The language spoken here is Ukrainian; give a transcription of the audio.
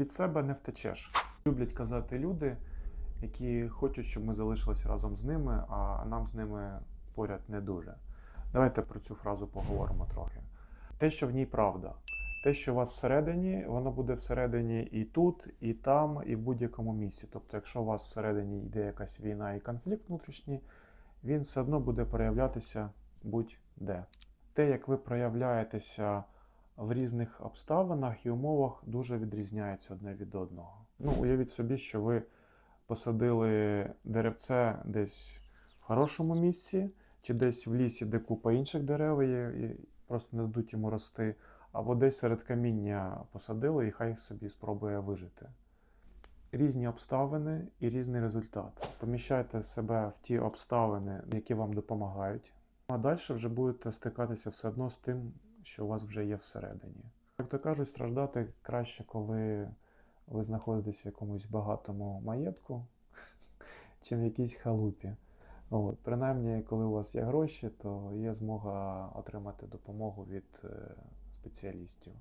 від себе не втечеш. Люблять казати люди, які хочуть, щоб ми залишилися разом з ними, а нам з ними поряд не дуже. Давайте про цю фразу поговоримо трохи. Те, що в ній правда. Те, що у вас всередині, воно буде всередині і тут, і там, і в будь-якому місці. Тобто, якщо у вас всередині йде якась війна і конфлікт внутрішній, він все одно буде проявлятися будь-де. Те, як ви проявляєтеся в різних обставинах і умовах, дуже відрізняється одне від одного. Ну, уявіть собі, що ви посадили деревце десь в хорошому місці, чи десь в лісі, де купа інших дерев і просто не дадуть йому рости, або десь серед каміння посадили, і хай собі спробує вижити. Різні обставини і різний результат. Поміщайте себе в ті обставини, які вам допомагають, а далі вже будете стикатися все одно з тим, що у вас вже є всередині. Як то кажуть, страждати краще, коли ви знаходитесь в якомусь багатому маєтку, чим в якійсь халупі. От, принаймні, коли у вас є гроші, то є змога отримати допомогу від е, спеціалістів.